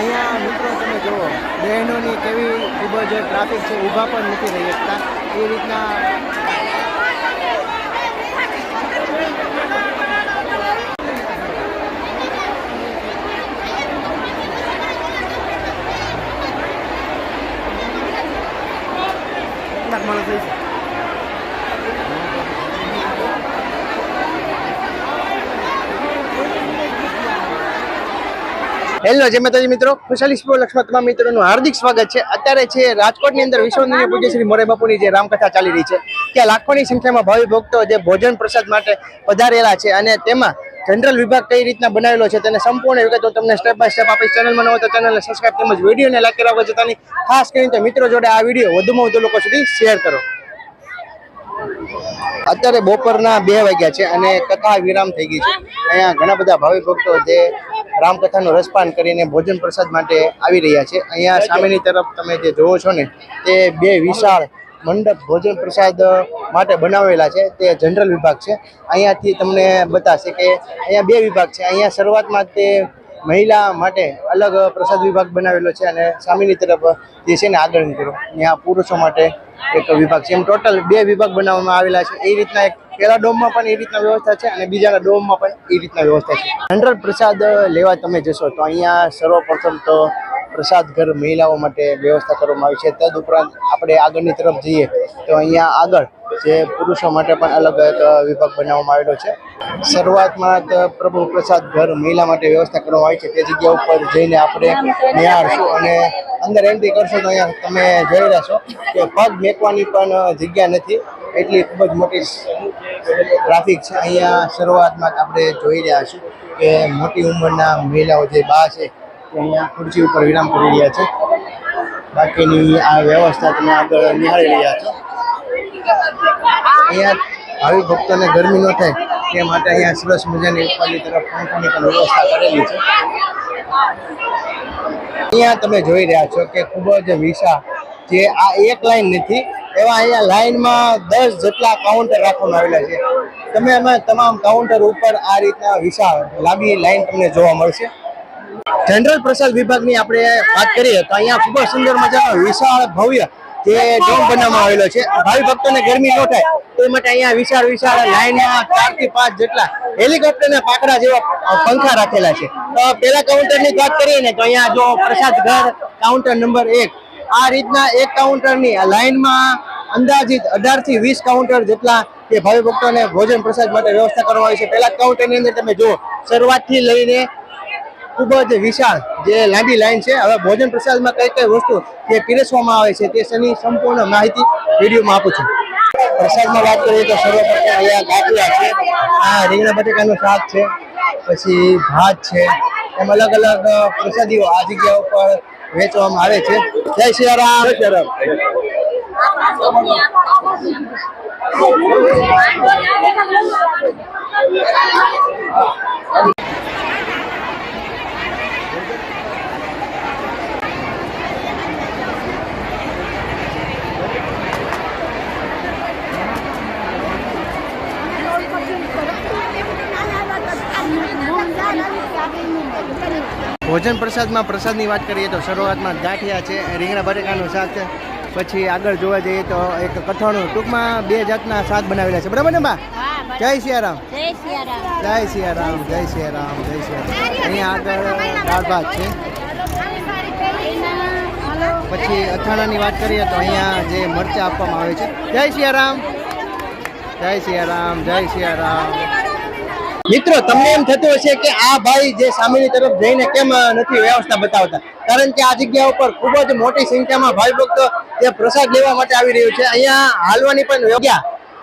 અહીંયા મિત્રો તમે જુઓ, બહેનોની કેવી ખૂબ જ ટ્રાફિક છે, ઊભા પણ નથી રહી શકતા. એ રીતના કેટલાક માણસ થઈ છે? હેલો, જય માતાજી મિત્રો. ખુશાલી સ્પોર્ટ લક્ષ્મણ તમામ મિત્રોનું હાર્દિક સ્વાગત છે. અત્યારે છે રાજકોટની અંદર વિશ્વની પૂજ્ય શ્રી મોરે બાપુની જે રામકથા ચાલી રહી છે, ત્યાં લાખોની સંખ્યામાં ભાવિ ભક્તો જે ભોજન પ્રસાદ માટે પધારેલા છે અને તેમાં જનરલ વિભાગ કઈ રીતના બનાવેલો છે તેને સંપૂર્ણ વિગતો તમને સ્ટેપ બાય સ્ટેપ આપીશ. ચેનલમાં ન તો ચેનલને સબસ્ક્રાઈબ તેમજ વિડીયોને લાઈક કરવા જતાની ખાસ કરીને મિત્રો જોડે આ વીડિયો વધુમાં વધુ લોકો સુધી શેર કરો. અત્યારે બપોરના બે વાગ્યા છે અને કથા વિરામ થઈ ગઈ છે. અહીંયા ઘણા બધા ભાવિ ભક્તો જે રામકથાનું રસપાન કરીને ભોજન પ્રસાદ માટે આવી રહ્યા છે. અહીંયા સામેની તરફ તમે જે જોવો છો ને, તે બે વિશાળ મંડપ ભોજન પ્રસાદ માટે બનાવેલા છે. તે જનરલ વિભાગ છે. અહીંયાથી તમને બતાવશે કે અહીંયા બે વિભાગ છે. અહીંયા શરૂઆતમાં તે મહિલા માટે અલગ પ્રસાદ વિભાગ બનાવેલો છે અને સામેની તરફ જે છે ને આગળ કરો ત્યાં પુરુષો માટે એક વિભાગ છે. એમ ટોટલ બે વિભાગ બનાવવામાં આવેલા છે. એ રીતના એક પેલા ડોમમાં પણ એ રીતના વ્યવસ્થા છે અને બીજાના ડોમમાં પણ એ રીતના વ્યવસ્થા છે. જનરલ પ્રસાદ લેવા તમે જશો તો અહીંયા સર્વપ્રથમ તો પ્રસાદ ઘર મહિલાઓ માટે વ્યવસ્થા કરવામાં આવી છે. તદ ઉપરાંત આપણે આગળની તરફ જઈએ તો અહીંયા આગળ જે પુરુષો માટે પણ અલગ એક વિભાગ બનાવવામાં આવેલો છે. શરૂઆતમાં પ્રભુ પ્રસાદ ઘર મહિલા માટે વ્યવસ્થા કરવામાં આવી છે. તે જગ્યા ઉપર જઈને આપણે નિહાળશું અને અંદર એન્ટ્રી કરશો તો અહીંયા તમે જોઈ રહ્યા છો કે પગ મેકવાની પણ જગ્યા નથી. એટલી ખૂબ જ મોટી ટ્રાફિક છે. અહીંયા શરૂઆતમાં આપણે જોઈ રહ્યા છીએ કે મોટી ઉંમરના મહિલાઓ જે બા છે, તે અહીંયા ખુરશી ઉપર વિરામ કરી રહ્યા છે. બાકીની આ વ્યવસ્થા તમે આગળ નિહાળી રહ્યા છો. અહીંયા ભાવિ ભક્તોને ગરમી ન થાય, તે માટે અહીંયા સરસ મજાની ઉપરની તરફ પંખોની પણ વ્યવસ્થા કરેલી છે. અહીંયા તમે જોઈ રહ્યા છો કે ખૂબ જ વિશાળ જે આ એક લાઈન નથી, એવા અહીંયા લાઈનમાં દસ જેટલા કાઉન્ટર રાખવામાં આવેલા છે. તમે એમાં તમામ કાઉન્ટર ઉપર આ રીતના વિશાળ લાંબી લાઈન તમને જોવા મળશે. જનરલ પ્રસાદ વિભાગની આપણે વાત કરીએ તો અહીંયા ખૂબ જ સુંદર મજાનો વિશાળ ભવ્ય જે ડોમ બનાવવામાં આવેલો છે, ભાવિ ભક્તોને ગરમી ન થાય, તે માટે અહીંયા વિશાળ વિશાળ લાઈનમાં ચારથી પાંચ જેટલા હેલિકોપ્ટરના પાકડા જેવા પંખા રાખેલા છે. તો પેલા કાઉન્ટરની વાત કરીએ ને, તો અહીંયા જો પ્રસાદ ઘર કાઉન્ટર નંબર એક, આ રીતના એક કાઉન્ટરની લાઈનમાં અંદાજિત અઢારથી વીસ કાઉન્ટર જેટલા કે ભાવિ ભક્તોને ભોજન પ્રસાદ માટે વ્યવસ્થા કરવામાં આવી છે. પેલા કાઉન્ટરની અંદર તમે જુઓ, શરૂઆતથી લઈને ખૂબ જ વિશાળ જે લાંબી લાઈન છે. હવે ભોજન પ્રસાદમાં કઈ કઈ વસ્તુ જે પીરસવામાં આવે છે તે તેની સંપૂર્ણ માહિતી વિડીયોમાં આપું છું. પ્રસાદમાં વાત કરીએ તો સર્વપ્રથમ અહીંયા ગાંઠિયા છે. આ રીંગણા બટેકાનું શાક છે પછી ભાત છે. એમ અલગ અલગ પ્રસાદીઓ આ જગ્યા ઉપર વેચવામાં આવે છે. જય શ્રી રામ. જય શ્રી રામ. ભોજન પ્રસાદમાં પ્રસાદની વાત કરીએ તો શરૂઆતમાં ગાંઠિયા છે રીંગણા બટેકાનું શાક છે પછી આગળ જોવા જઈએ તો એક કઠોળનું ટૂંકમાં બે જાતના શાક બનાવેલા છે. બરાબર ને બા? જય સિયારામ. જય સિયારામ જય સિયારામ જય સિયારામ. અહીંયા આગળ દાળ ભાત છે. પછી અથાણાની વાત કરીએ તો અહીંયા જે મરચાં આપવામાં આવે છે. જય સિયારામ. જય સિયારામ જય સિયારામ. મિત્રો, તમને એમ થતું હશે કે આ ભાઈ જે સામેની તરફ જઈને કેમ નથી વ્યવસ્થા બતાવતા? કારણ કે આ જગ્યા ઉપર ખૂબ જ મોટી સંખ્યામાં ભાઈ ભક્તો જે પ્રસાદ લેવા માટે આવી રહ્યું છે. અહીંયા હાલવાની પણ યોગ્ય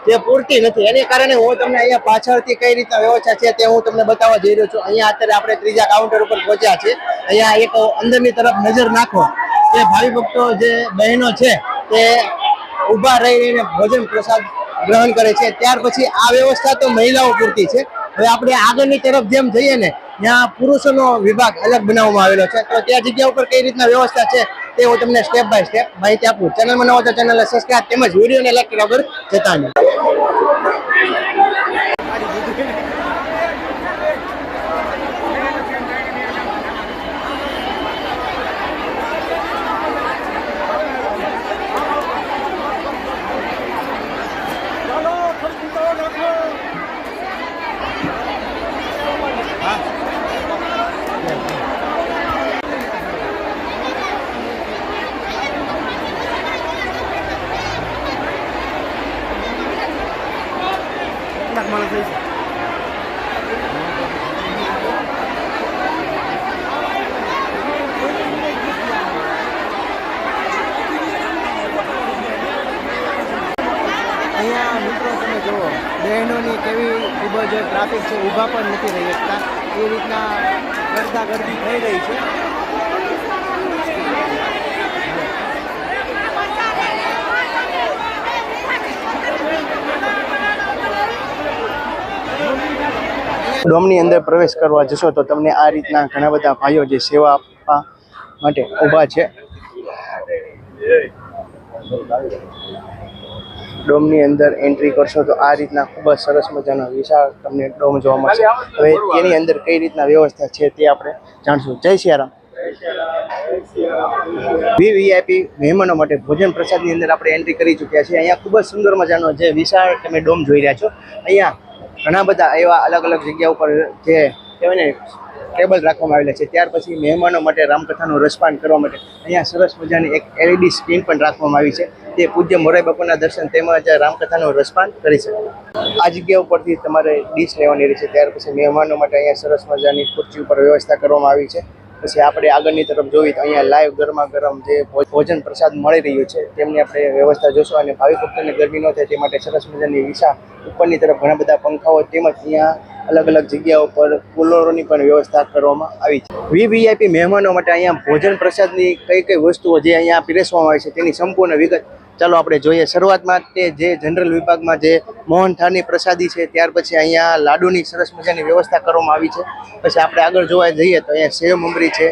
જે પૂરતી નથી. એને કારણે હું તમને અહીંયા પાછળથી કઈ રીતના વ્યવસ્થા છે તે હું તમને બતાવવા જઈ રહ્યો છું. અહીંયા અત્યારે આપણે ત્રીજા કાઉન્ટર ઉપર પહોંચ્યા છે અહીંયા એક અંદરની તરફ નજર નાખો. તે ભાઈ ભક્તો જે બહેનો છે તે ઊભા રહીને ભોજન પ્રસાદ ગ્રહણ કરે છે. ત્યાર પછી આ વ્યવસ્થા તો મહિલાઓ પૂરતી છે. હવે આપણે આગળની તરફ જેમ જઈએ ને, ત્યાં પુરુષોનો વિભાગ અલગ બનાવવામાં આવેલો છે. તો ત્યાં જગ્યા ઉપર કઈ રીતના વ્યવસ્થા છે તે હું તમને સ્ટેપ બાય સ્ટેપ માહિતી આપું. ચેનલમાં નવો તો ચેનલને સબસ્ક્રાઈબ તેમજ વિડીયોને લાઈક કરવા વગર જતા નહીં બહેનોની કેવી ખૂબ જ ટ્રાફિક છે, ઊભા પણ નથી રહી શકતા. એ રીતના ગરદા ગરદી થઈ રહી છે. ડોમની અંદર પ્રવેશ કરવા જશો તો તમને આ રીતના ઘણા બધા ભાઈઓ જે સેવા આપવા માટે ઊભા છે. ડોમની અંદર એન્ટ્રી કરશો તો આ રીતના ખૂબ જ સરસ મજાનો વિશાળ તમને ડોમ જોવા મળશે. હવે તેની અંદર કઈ રીતના વ્યવસ્થા છે તે આપણે જાણશું. જય સિયારામ. વીવીઆઈપી મહેમાનો માટે ભોજન પ્રસાદની અંદર આપણે એન્ટ્રી કરી ચૂક્યા છીએ. અહીંયા ખૂબ જ સુંદર મજાનો જે વિશાળ તમે ડોમ જોઈ રહ્યા છો. અહીંયા ઘણા બધા એવા અલગ અલગ જગ્યા ઉપર જે કહેવાય ટેબલ રાખવામાં આવેલા છે. ત્યાર પછી મહેમાનો માટે રામકથાનું રસપાન કરવા માટે અહીંયા સરસ મજાની એક એલઈડી સ્ક્રીન પણ રાખવામાં આવી છે. તે પૂજ્ય મોરાઈ બાપુના દર્શન તેમજ રામકથાનું રસપાન કરી શકે. આ જગ્યા ઉપરથી તમારે ડીશ લેવાની રહેશે. ત્યાર પછી મહેમાનો માટે અહીંયા સરસ મજાની ખુરશી ઉપર વ્યવસ્થા કરવામાં આવી છે. પછી આપણે આગળની તરફ જોઈએ તો અહીંયા લાઈવ ગરમા ગરમ જે ભોજન પ્રસાદ મળી રહ્યું છે, તેમની આપણે વ્યવસ્થા જોશું અને ભાવિ ભક્તોને ગરમી ન થાય તે માટે સરસ મજાની વિશા ઉપરની તરફ ઘણા બધા પંખાઓ તેમજ અહીંયા અલગ અલગ જગ્યાઓ ઉપર કુલરોની પણ વ્યવસ્થા કરવામાં આવી છે. વીવીઆઈપી મહેમાનો માટે અહીંયા ભોજન પ્રસાદની કઈ કઈ વસ્તુઓ જે અહીંયા પીરસવામાં આવે છે તેની સંપૂર્ણ વિગત ચાલો આપણે જોઈએ શરૂઆતમાં તે જે જનરલ વિભાગમાં જે મોહનથાળની પ્રસાદી છે, ત્યાર પછી અહીંયા લાડુની સરસ મજાની વ્યવસ્થા કરવામાં આવી છે. પછી આપણે આગળ જોવા જઈએ તો અહીંયા સેવ મમરી છે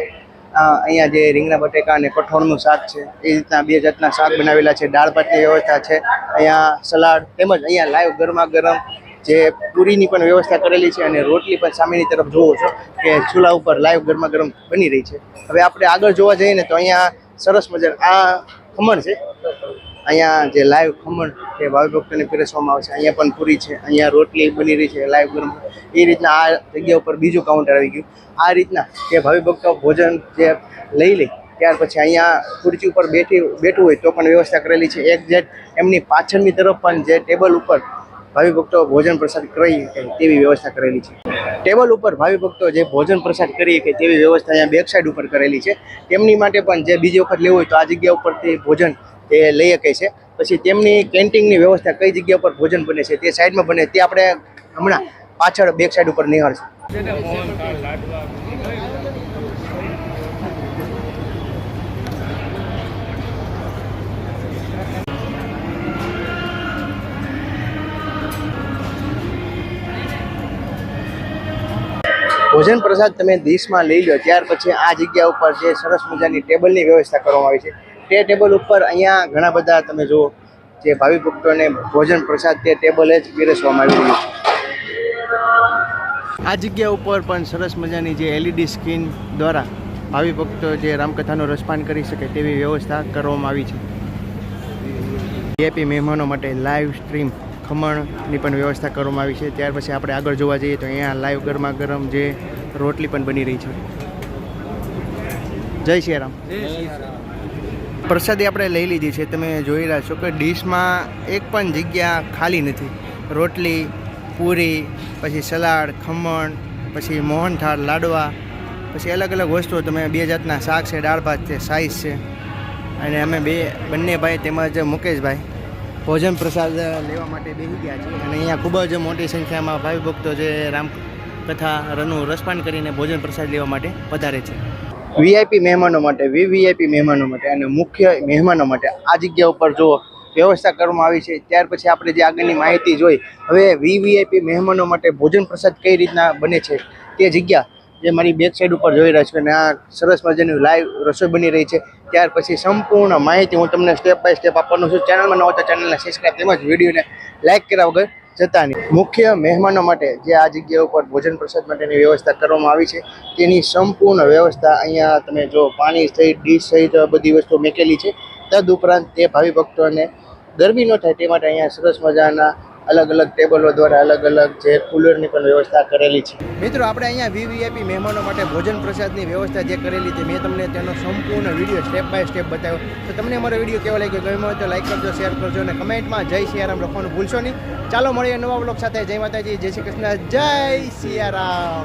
અહીંયા જે રીંગણા બટેકા અને કઠોળનું શાક છે, એ રીતના બે જાતના શાક બનાવેલા છે, દાળ વ્યવસ્થા છે, અહીંયા સલાડ તેમજ અહીંયા લાઈવ ગરમા ગરમ જે પૂરીની પણ વ્યવસ્થા કરેલી છે અને રોટલી પણ સામેની તરફ જોવો છો કે ચૂલા ઉપર લાઈવ ગરમા ગરમ બની રહી છે. હવે આપણે આગળ જોવા જઈએ ને તો અહીંયા સરસ મજા આ ખમણ છે અહીંયા જે લાઈવ ખમણ કે ભાવિ ભક્તોને પીરસવામાં આવે છે, અહીંયા પણ પૂરી છે, અહીંયા રોટલી બની રહી છે લાઈવ ગરમ. એ રીતના આ જગ્યા ઉપર બીજું કાઉન્ટર આવી ગયું. આ રીતના કે ભાવિ ભક્તો ભોજન જે લઈ લે, ત્યાર પછી અહીંયા ખુરચી ઉપર બેઠી, બેઠું હોય તો પણ વ્યવસ્થા કરેલી છે. એક જેટ એમની પાછળની તરફ પણ જે ટેબલ ઉપર ભાવિ ભક્તો ભોજન પ્રસાદ કરી શકે તેવી વ્યવસ્થા કરેલી છે. ટેબલ ઉપર ભાવિ ભક્તો જે ભોજન પ્રસાદ કરી શકે તેવી વ્યવસ્થા અહીંયા બેક સાઈડ ઉપર કરેલી છે. તેમની માટે પણ જે બીજી વખત લેવું હોય તો આ જગ્યા ઉપર તે ભોજન તે લઈ શકે છે. પછી તેમની કેન્ટીનની વ્યવસ્થા કઈ જગ્યા ઉપર ભોજન બને છે તે સાઈડમાં બને તે આપણે હમણાં પાછળ બેક સાઈડ ઉપર નિહાળશું ભોજન પ્રસાદ તમે ડીશમાં લઈ લો, ત્યાર પછી આ જગ્યા ઉપર જે સરસ મજાની ટેબલની વ્યવસ્થા કરવામાં આવી છે. તે ટેબલ ઉપર અહીંયા ઘણા બધા તમે જુઓ જે ભાવિ ભક્તોને ભોજન પ્રસાદ તે ટેબલે જ પીરસવામાં આવી રહ્યું છે. આ જગ્યા ઉપર પણ સરસ મજાની જે એલઈડી સ્ક્રીન દ્વારા ભાવિ ભક્તો જે રામકથાનું રસપાન કરી શકે તેવી વ્યવસ્થા કરવામાં આવી છે. વીઆઈપી મહેમાનો માટે લાઈવ સ્ટ્રીમ ખમણની પણ વ્યવસ્થા કરવામાં આવી છે. ત્યાર પછી આપણે આગળ જોવા જઈએ તો અહીંયા લાઈવ ગરમા ગરમ જે રોટલી પણ બની રહી છે. જય શ્રી રામ. પ્રસાદી આપણે લઈ લીધી છે. તમે જોઈ રહ્યા છો કે ડીશમાં એક પણ જગ્યા ખાલી નથી. રોટલી, પૂરી, પછી સલાડ, ખમણ, પછી મોહનથાળ, લાડવા, પછી અલગ અલગ વસ્તુઓ. તમે બે જાતના શાક છે, દાળ ભાત છે સાઈઝ છે. અને અમે બે, બંને ભાઈ તેમજ મુકેશભાઈ ભોજન પ્રસાદ લેવા માટે બેસી ગયા છે અને અહીંયા ખૂબ જ મોટી સંખ્યામાં ભાઈ ભક્તો જે રામ કથા રનું રસપાન કરીને ભોજન પ્રસાદ લેવા માટે પધારે છે. વીઆઈપી મહેમાનો માટે વીવીઆઈપી મહેમાનો માટે અને મુખ્ય મહેમાનો માટે આ જગ્યા ઉપર જો વ્યવસ્થા કરવામાં આવી છે, ત્યાર પછી આપણે જે આગળની માહિતી જોઈ, હવે વીવીઆઈપી મહેમાનો માટે ભોજન પ્રસાદ કઈ રીતના બને છે, તે જગ્યા જે મારી બેક સાઈડ ઉપર જોઈ રહ્યા છે અને આ સરસ મજાની લાઈવ રસોઈ બની રહી છે, ત્યાર પછી સંપૂર્ણ માહિતી હું તમને સ્ટેપ બાય સ્ટેપ આપવાનું છું. ચેનલમાં ન હોય તો ચેનલને સબસ્ક્રાઈબ તેમજ વિડીયોને લાઈક કર્યા વગર જતા નહીં મુખ્ય મહેમાનો માટે જે આ જગ્યા ઉપર ભોજન પ્રસાદ માટેની વ્યવસ્થા કરવામાં આવી છે, તેની સંપૂર્ણ વ્યવસ્થા અહીંયા તમે જો પાણી સહિત, ડીશ સહિત બધી વસ્તુ મૂકેલી છે, તદ ઉપરાંત તે ભાવિ ભક્તોને ગરમી ન થાય તે માટે અહીંયા સરસ મજાના અલગ અલગ ટેબલો દ્વારા અલગ અલગ જે કુલરની પણ વ્યવસ્થા કરેલી છે. મિત્રો, આપણે અહીંયા વીવીઆઈપી મહેમાનો માટે ભોજન પ્રસાદની વ્યવસ્થા જે કરેલી છે, મેં તમને તેનો સંપૂર્ણ વીડિયો સ્ટેપ બાય સ્ટેપ બતાવ્યો. તો તમને અમારો વીડિયો કેવો લાગ્યો? ગમ્યો તો લાઈક કરજો શેર કરજો અને કમેન્ટમાં જય સિયારામ લખવાનું ભૂલશો નહીં. ચાલો, મળીએ નવા બ્લોગ સાથે. જય માતાજી, જય શ્રી કૃષ્ણ, જય સિયારામ